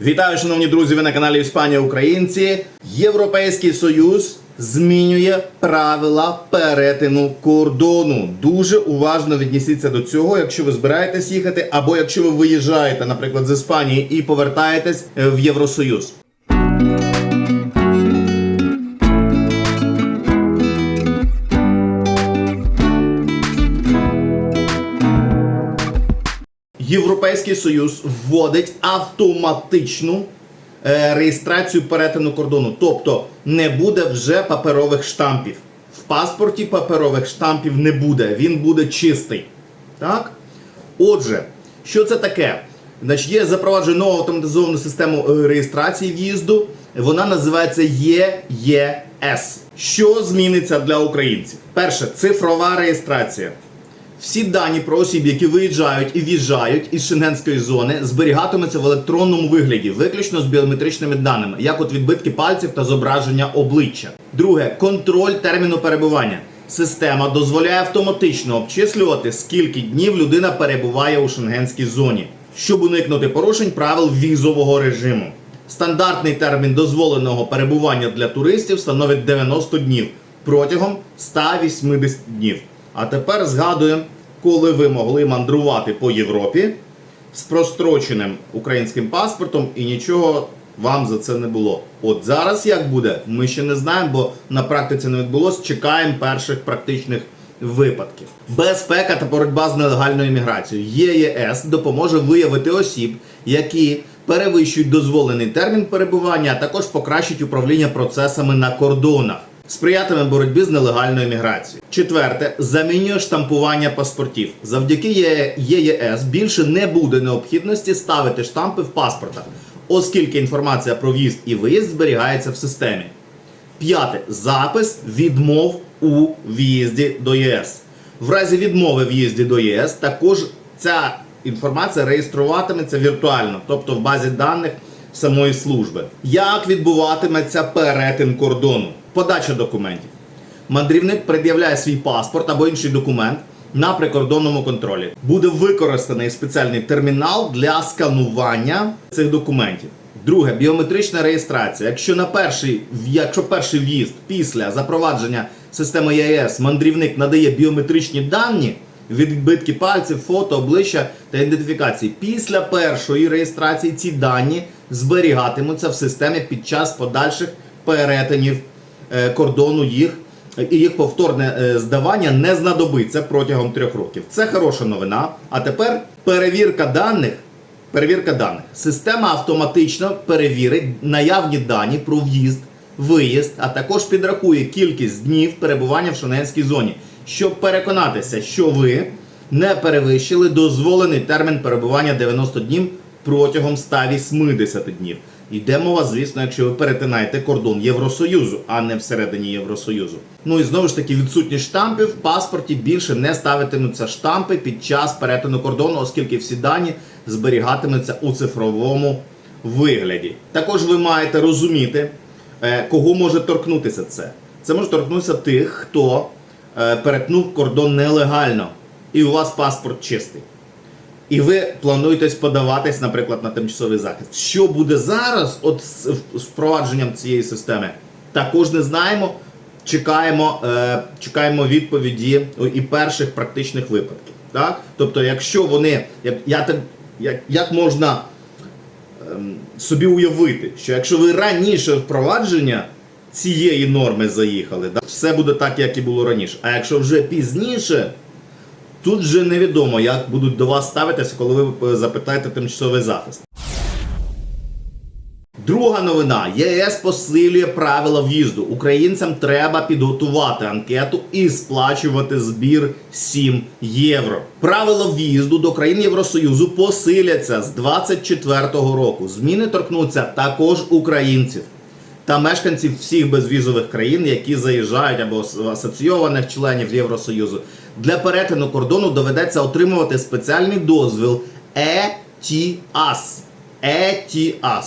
Вітаю, шановні друзі! Ви на каналі Іспанія Українці. Європейський Союз змінює правила перетину кордону. Дуже уважно віднісіться до цього, якщо ви збираєтесь їхати, або якщо ви виїжджаєте, наприклад, з Іспанії і повертаєтесь е, в Євросоюз. Європейський Союз вводить автоматичну е, реєстрацію перетину кордону. Тобто не буде вже паперових штампів. В паспорті паперових штампів не буде, він буде чистий. Так? Отже, що це таке? Значить, є запроваджена нова автоматизовану систему е, реєстрації в'їзду. Вона називається ЄЄС. Що зміниться для українців? Перше, цифрова реєстрація. Всі дані про осіб, які виїжджають і в'їжджають із шенгенської зони, зберігатимуться в електронному вигляді, виключно з біометричними даними, як от відбитки пальців та зображення обличчя. Друге контроль терміну перебування. Система дозволяє автоматично обчислювати, скільки днів людина перебуває у шенгенській зоні, щоб уникнути порушень правил візового режиму. Стандартний термін дозволеного перебування для туристів становить 90 днів протягом 180 днів. А тепер згадуємо, коли ви могли мандрувати по Європі з простроченим українським паспортом і нічого вам за це не було. От зараз як буде, ми ще не знаємо, бо на практиці не відбулось. Чекаємо перших практичних випадків. Безпека та боротьба з нелегальною міграцією. ЄЄС допоможе виявити осіб, які перевищують дозволений термін перебування, а також покращить управління процесами на кордонах. Сприятиме боротьбі з нелегальною міграцією. Четверте, замінює штампування паспортів. Завдяки ЄЄС більше не буде необхідності ставити штампи в паспортах, оскільки інформація про в'їзд і виїзд зберігається в системі. П'яте. Запис відмов у в'їзді до ЄС. В разі відмови в'їзді до ЄС також ця інформація реєструватиметься віртуально, тобто в базі даних самої служби. Як відбуватиметься перетин кордону? Подача документів. Мандрівник пред'являє свій паспорт або інший документ на прикордонному контролі. Буде використаний спеціальний термінал для сканування цих документів. Друге біометрична реєстрація. Якщо на перший, якщо перший в'їзд після запровадження системи ЄС мандрівник надає біометричні дані, відбитки пальців, фото, обличчя та ідентифікації. Після першої реєстрації ці дані зберігатимуться в системі під час подальших перетинів кордону їх. І їх повторне е, здавання не знадобиться протягом трьох років. Це хороша новина. А тепер перевірка даних. Перевірка даних. Система автоматично перевірить наявні дані про в'їзд, виїзд, а також підрахує кількість днів перебування в шенгенській зоні, щоб переконатися, що ви не перевищили дозволений термін перебування 90 днів протягом 180 днів. Йде мова, звісно, якщо ви перетинаєте кордон Євросоюзу, а не всередині Євросоюзу. Ну і знову ж таки, відсутність штампів в паспорті більше не ставитимуться штампи під час перетину кордону, оскільки всі дані зберігатимуться у цифровому вигляді. Також ви маєте розуміти, е, кого може торкнутися це. Це може торкнутися тих, хто е, перетнув кордон нелегально, і у вас паспорт чистий. І ви плануєтесь подаватись, наприклад, на тимчасовий захист. Що буде зараз, от з впровадженням цієї системи, також не знаємо. Чекаємо, е, чекаємо відповіді і перших практичних випадків. Так? Тобто, якщо вони, як, я, так- як, як можна ем, собі уявити, що якщо ви раніше впровадження цієї норми заїхали, да, все буде так, як і було раніше. А якщо вже пізніше, Тут же невідомо, як будуть до вас ставитися, коли ви е, запитаєте тимчасовий захист. Друга новина. ЄС посилює правила в'їзду. Українцям треба підготувати анкету і сплачувати збір 7 євро. Правила в'їзду до країн Євросоюзу посиляться з 24-го року. Зміни торкнуться також українців та мешканців всіх безвізових країн, які заїжджають або асоційованих членів Євросоюзу. Для перетину кордону доведеться отримувати спеціальний дозвіл ETIAS. ETIAS.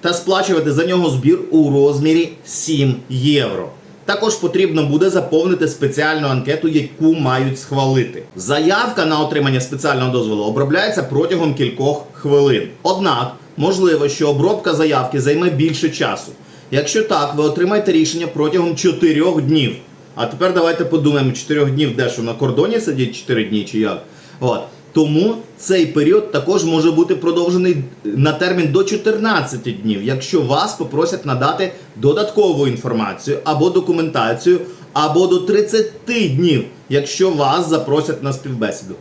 Та сплачувати за нього збір у розмірі 7 євро. Також потрібно буде заповнити спеціальну анкету, яку мають схвалити. Заявка на отримання спеціального дозволу обробляється протягом кількох хвилин. Однак можливо, що обробка заявки займе більше часу. Якщо так, ви отримаєте рішення протягом 4 днів. А тепер давайте подумаємо, 4 днів де що на кордоні сидіть 4 дні чи як. От. Тому цей період також може бути продовжений на термін до 14 днів, якщо вас попросять надати додаткову інформацію або документацію, або до 30 днів, якщо вас запросять на співбесіду.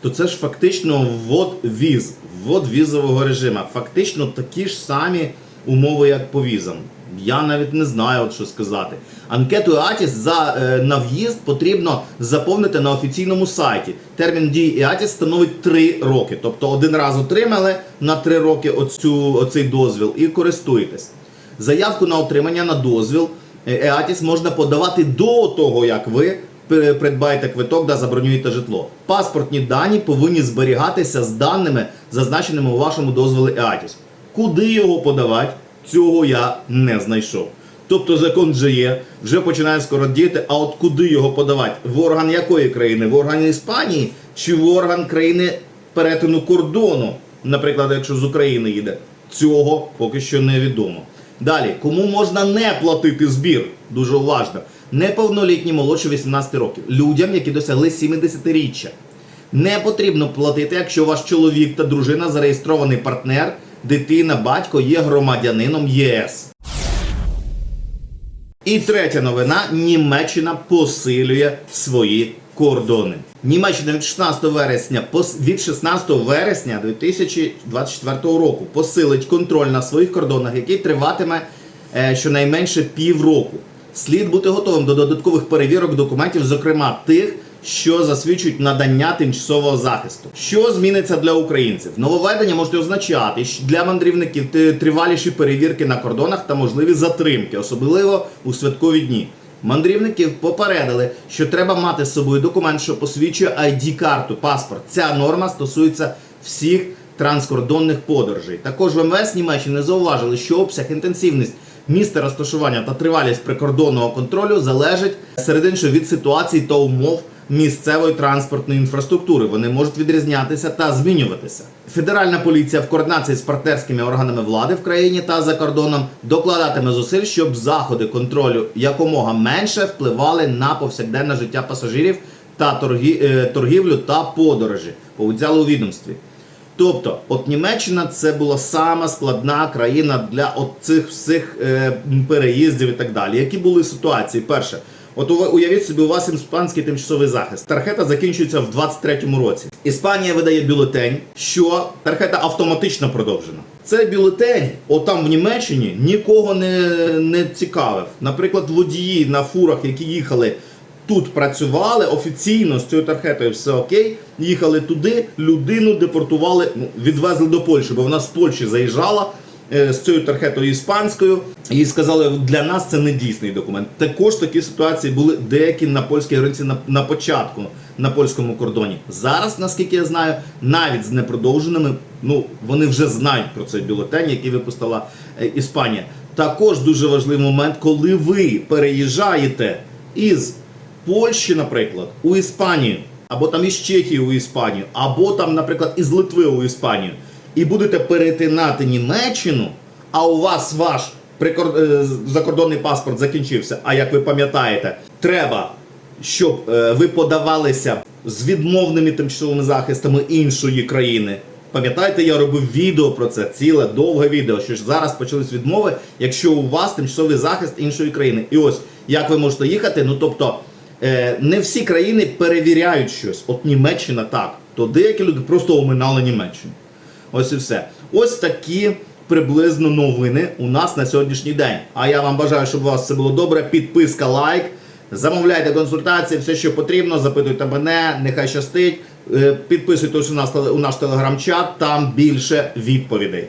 То це ж фактично ввод віз, ввод візового режиму. Фактично такі ж самі умови, як по візам. Я навіть не знаю, от що сказати. Анкету АТІС за, е, на в'їзд потрібно заповнити на офіційному сайті. Термін дії АТІС становить 3 роки. Тобто один раз отримали на 3 роки оцю, оцей дозвіл і користуєтесь. Заявку на отримання на дозвіл ЕАТІС можна подавати до того, як ви придбаєте квиток та забронюєте житло. Паспортні дані повинні зберігатися з даними, зазначеними у вашому дозволі ЕАТІС. Куди його подавати, цього я не знайшов. Тобто закон вже є, вже починає скоро діяти, а от куди його подавати? В орган якої країни? В орган Іспанії чи в орган країни перетину кордону? Наприклад, якщо з України їде. Цього поки що невідомо. Далі, кому можна не платити збір? Дуже уважно. Неповнолітні молодше 18 років. Людям, які досягли 70-річчя. Не потрібно платити, якщо ваш чоловік та дружина зареєстрований партнер, дитина, батько є громадянином ЄС. І третя новина: Німеччина посилює свої кордони. Німеччина від 16 вересня від 16 вересня 2024 року посилить контроль на своїх кордонах, який триватиме е, щонайменше півроку. Слід бути готовим до додаткових перевірок документів, зокрема тих, що засвідчують надання тимчасового захисту. Що зміниться для українців? Нововведення можуть означати що для мандрівників триваліші перевірки на кордонах та можливі затримки, особливо у святкові дні. Мандрівників попередили, що треба мати з собою документ, що посвідчує ID-карту, паспорт. Ця норма стосується всіх транскордонних подорожей. Також в МВС Німеччини зауважили, що обсяг, інтенсивність, місце розташування та тривалість прикордонного контролю залежить серед іншого від ситуації та умов місцевої транспортної інфраструктури. Вони можуть відрізнятися та змінюватися. Федеральна поліція в координації з партнерськими органами влади в країні та за кордоном докладатиме зусиль, щоб заходи контролю якомога менше впливали на повсякденне життя пасажирів та торгі, е, торгівлю та подорожі. Повідомляли у відомстві. Тобто, от Німеччина це була сама складна країна для цих всіх е, переїздів і так далі. Які були ситуації? Перше, от уявіть собі, у вас іспанський тимчасовий захист. Тархета закінчується в 23-му році. Іспанія видає бюлетень, що тархета автоматично продовжена. Цей бюлетень, отам в Німеччині, нікого не, не цікавив. Наприклад, водії на фурах, які їхали тут працювали офіційно з цією тархетою все окей. Їхали туди, людину депортували, ну, відвезли до Польщі, бо вона з Польщі заїжджала з цією тархетою іспанською. І сказали, для нас це не дійсний документ. Також такі ситуації були деякі на польській границі на, на початку на польському кордоні. Зараз, наскільки я знаю, навіть з непродовженими, ну вони вже знають про цей бюлетень, який випустила е, Іспанія. Також дуже важливий момент, коли ви переїжджаєте із Польщі, наприклад, у Іспанію, або там із Чехії у Іспанію, або там, наприклад, із Литви у Іспанію, і будете перетинати Німеччину, а у вас ваш прикор... е, закордонний паспорт закінчився. А як ви пам'ятаєте, треба, щоб е, ви подавалися з відмовними тимчасовими захистами іншої країни. Пам'ятаєте, я робив відео про це, ціле довге відео, що ж зараз почались відмови, якщо у вас тимчасовий захист іншої країни. І ось як ви можете їхати, ну тобто е, не всі країни перевіряють щось. От Німеччина так, то деякі люди просто оминали Німеччину. Ось і все. Ось такі приблизно новини у нас на сьогоднішній день. А я вам бажаю, щоб у вас все було добре. Підписка, лайк. Замовляйте консультації, все, що потрібно, запитуйте мене, нехай щастить. Е, Підписуйтесь у нас у наш телеграм-чат, там більше відповідей.